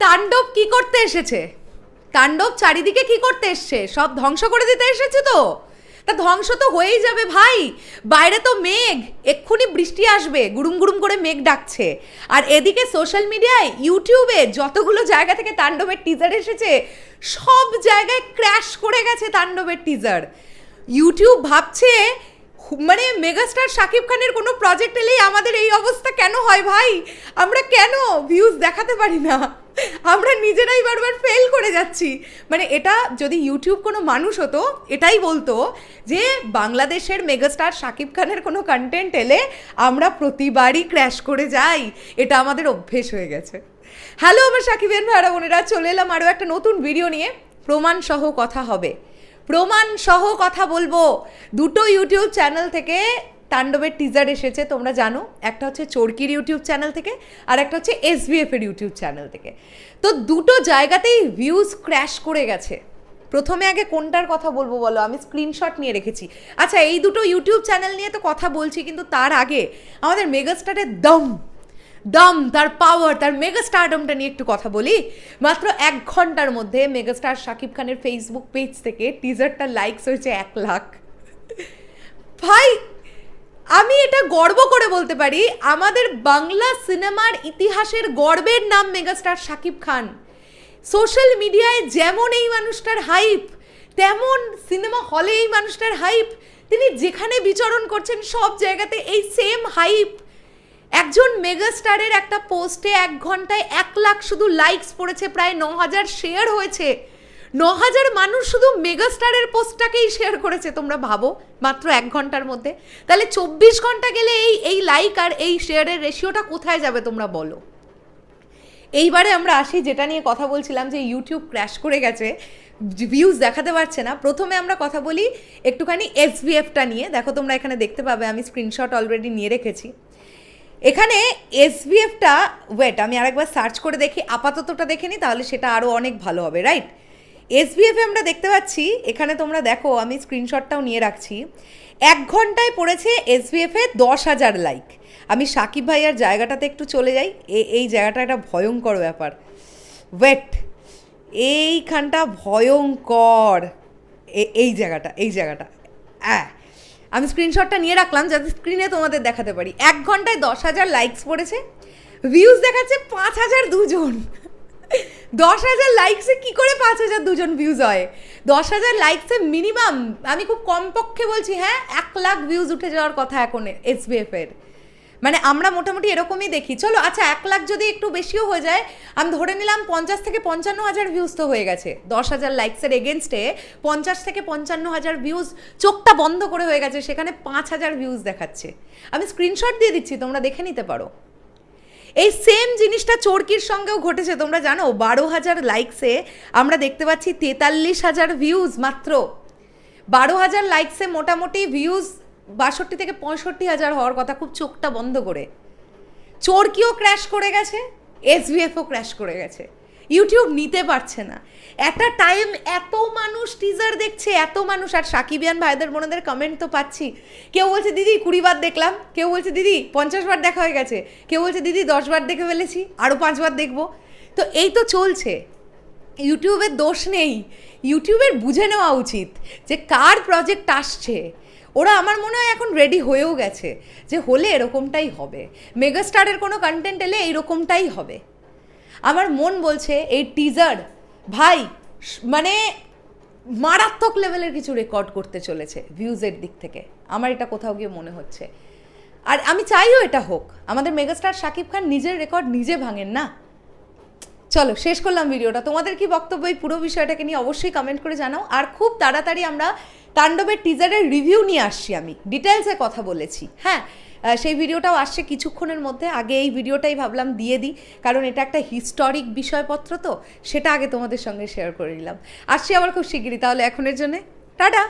তাণ্ডব কি করতে এসেছে? তাণ্ডব চারিদিকে কি করতে এসছে? সব ধ্বংস করে দিতে এসেছে তো? তা ধ্বংস তো হয়েই যাবে ভাই। বাইরে তো মেঘ। এক্ষুনি বৃষ্টি আসবে। গুড়ুম গুড়ুম করে মেঘ ডাকছে। আর এদিকে সোশ্যাল মিডিয়ায় ইউটিউবে যতগুলো জায়গা থেকে তাণ্ডবের টিজার এসেছে, সব জায়গায় ক্র্যাশ করে গেছে তাণ্ডবের টিজার ইউটিউব ভাবছে মানে মেগাস্টার শাকিব খানের কোনো প্রজেক্ট এলেই আমাদের এই অবস্থা কেন হয় ভাই? আমরা কেন ভিউজ দেখাতে পারি না? আমরা নিজেরাই বারবার ফেল করে যাচ্ছি। মানে এটা যদি ইউটিউব কোনো মানুষ হতো, এটাই বলতো যে বাংলাদেশের মেগাস্টার শাকিব খানের কোনো কন্টেন্ট এলে আমরা প্রতিবারই ক্র্যাশ করে যাই। এটা আমাদের অভ্যেস হয়ে গেছে। হ্যালো আমার সাকিবেন ভাইরা বোনেরা, চলে এলাম আরও একটা নতুন ভিডিও নিয়ে। প্রমাণ সহ কথা হবে। প্রমাণ সহ কথা বলব। দুটো ইউটিউব চ্যানেল থেকে তাণ্ডবের টিজার এসেছে, তোমরা জানো। একটা হচ্ছে চরকির ইউটিউব চ্যানেল থেকে, আর একটা হচ্ছে এসবিএফ এর ইউটিউব চ্যানেল থেকে। তো দুটো জায়গাতেই ভিউজ ক্র্যাশ করে গেছে। প্রথমে আগে কোনটার কথা বলব বলো? আমি স্ক্রিনশট নিয়ে রেখেছি। আচ্ছা এই দুটো ইউটিউব চ্যানেল নিয়ে তো কথা বলছি, কিন্তু তার আগে আমাদের মেগাস্টারের দম। দম, তার পাওয়ার তার মেগা স্টারডমটা নিয়ে একটু কথা বলি। মাত্র এক ঘণ্টার মধ্যে মেগাস্টার শাকিব খানের ফেসবুক পেজ থেকে টিজারটা লাইকস হয়েছে এক লাখ। ভাই আমি এটা গর্ব করে বলতে পারি, আমাদের বাংলা সিনেমার ইতিহাসের গর্বের নাম মেগাস্টার শাকিব খান। সোশ্যাল মিডিয়ায় যেমন এই মানুষটার হাইপ, তেমন সিনেমা হলে এই মানুষটার হাইপ, তিনি যেখানে বিচরণ করছেন সব জায়গাতে এই সেম হাইপ। একজন মেগাস্টারের একটা পোস্টে এক ঘন্টায় এক লাখ শুধু লাইকস পড়েছে, প্রায় ন হাজার শেয়ার হয়েছে। ন হাজার মানুষ শুধু মেগাস্টারের পোস্টটাকেই শেয়ার করেছে, তোমরা ভাবো, মাত্র এক ঘণ্টার মধ্যে। তাহলে চব্বিশ ঘণ্টা গেলে এই এই লাইক আর এই শেয়ারের রেশিওটা কোথায় যাবে তোমরা বলো? এইবারে আমরা আসি, যেটা নিয়ে কথা বলছিলাম যে ইউটিউব ক্র্যাশ করে গেছে ভিউজ দেখাতে পারছে না। প্রথমে আমরা কথা বলি একটুখানি এসবিএফটা নিয়ে। দেখো, তোমরা এখানে দেখতে পাবে, আমি স্ক্রিনশট অলরেডি নিয়ে রেখেছি। এখানে এসবিএফটা ওয়েট আমি আরেকবার সার্চ করে দেখি, আপাততটা দেখে নিই তাহলে সেটা আরও অনেক ভালো হবে রাইট এসবিএফে আমরা দেখতে পাচ্ছি, এখানে তোমরা দেখো, আমি স্ক্রিনশটটাও নিয়ে রাখছি। এক ঘন্টায় পড়েছে এসবিএফে দশ হাজার লাইক আমি সাকিব ভাইয়ার জায়গাটাতে একটু চলে যাই এই জায়গাটা একটা ভয়ঙ্কর ব্যাপার। ওয়েট এইখানটা ভয়ঙ্কর। এই জায়গাটা এই জায়গাটা। হ্যাঁ আমি স্ক্রিনশটটা নিয়ে রাখলাম, যাতে স্ক্রিনে তোমাদের দেখাতে পারি। এক ঘন্টায় দশ হাজার লাইকস পড়েছে ভিউজ দেখাচ্ছে পাঁচ হাজার দুজন। দশ হাজার লাইকসে কী করে পাঁচ হাজার দুজন ভিউজ হয়? দশ হাজার লাইকসে মিনিমাম আমি খুব কমপক্ষে বলছি হ্যাঁ এক লাখ ভিউজ উঠে যাওয়ার কথা এখন এসবিএফ এর। মানে আমরা মোটামুটি এরকমই দেখি। চলো আচ্ছা এক লাখ যদি একটু বেশিও হয়ে যায়, আমি ধরে নিলাম পঞ্চাশ থেকে পঞ্চান্ন হাজার ভিউজ তো হয়ে গেছে। দশ হাজার লাইকসের এগেনস্টে পঞ্চাশ থেকে পঞ্চান্ন হাজার ভিউজ চোখটা বন্ধ করে হয়ে গেছে, সেখানে পাঁচ হাজার ভিউজ দেখাচ্ছে। আমি স্ক্রিনশট দিয়ে দিচ্ছি, তোমরা দেখে নিতে পারো। এই সেম জিনিসটা চরকির সঙ্গেও ঘটেছে, তোমরা জানো, বারো হাজার লাইকসে আমরা দেখতে পাচ্ছি তেতাল্লিশ হাজার ভিউজ মাত্র। বারো হাজার লাইকসে মোটামুটি ভিউজ বাষট্টি থেকে পঁয়ষট্টি হাজার হওয়ার কথা, খুব চোখটা বন্ধ করে। চোরকিও ক্র্যাশ করে গেছে এসবিএফও ক্র্যাশ করে গেছে। ইউটিউব নিতে পারছে না। একটা টাইম এত মানুষ টিজার দেখছে, এত মানুষ। আর সাকিবিয়ান ভাইদের বোনদের কমেন্ট তো পাচ্ছি। কেউ বলছে, দিদি, কুড়ি বার দেখলাম। কেউ বলছে, দিদি, পঞ্চাশ বার দেখা হয়ে গেছে। কেউ বলছে, দিদি, দশ বার দেখে ফেলেছি আরও পাঁচবার দেখব। তো এই তো চলছে। ইউটিউবের দোষ নেই। ইউটিউবের বুঝে নেওয়া উচিত যে কার প্রজেক্ট আসছে। ওরা আমার মনে হয় এখন রেডি হয়েও গেছে যে হলে এরকমটাই হবে। মেগাস্টারের কোনো কন্টেন্ট এলে এইরকমটাই হবে। আমার মন বলছে এই টিজার ভাই মানে মারাত্মক লেভেলের কিছু রেকর্ড করতে চলেছে ভিউজের দিক থেকে। আমার এটা কোথাও গিয়ে মনে হচ্ছে। আর আমি চাইও এটা হোক। আমাদের মেগাস্টার শাকিব খান নিজের রেকর্ড নিজে ভাঙেন না। চলো, শেষ করলাম ভিডিওটা তোমাদের কি বক্তব্য এই পুরো বিষয়টাকে নিয়ে অবশ্যই কমেন্ট করে জানাও। আর খুব তাড়াতাড়ি আমরা তাণ্ডবের টিজারের রিভিউ নিয়ে আসছি আমি। ডিটেলসে কথা বলেছি। হ্যাঁ সেই ভিডিওটাও আসছে কিছুক্ষণের মধ্যে। আগে এই ভিডিওটাই ভাবলাম দিয়ে দিই, কারণ এটা একটা হিস্টোরিক বিষয়পত্র তো, সেটা আগে তোমাদের সঙ্গে শেয়ার করে নিলাম। আসছি আবার খুব শিগগিরই, তাহলে এখনের জন্যে, টাটা!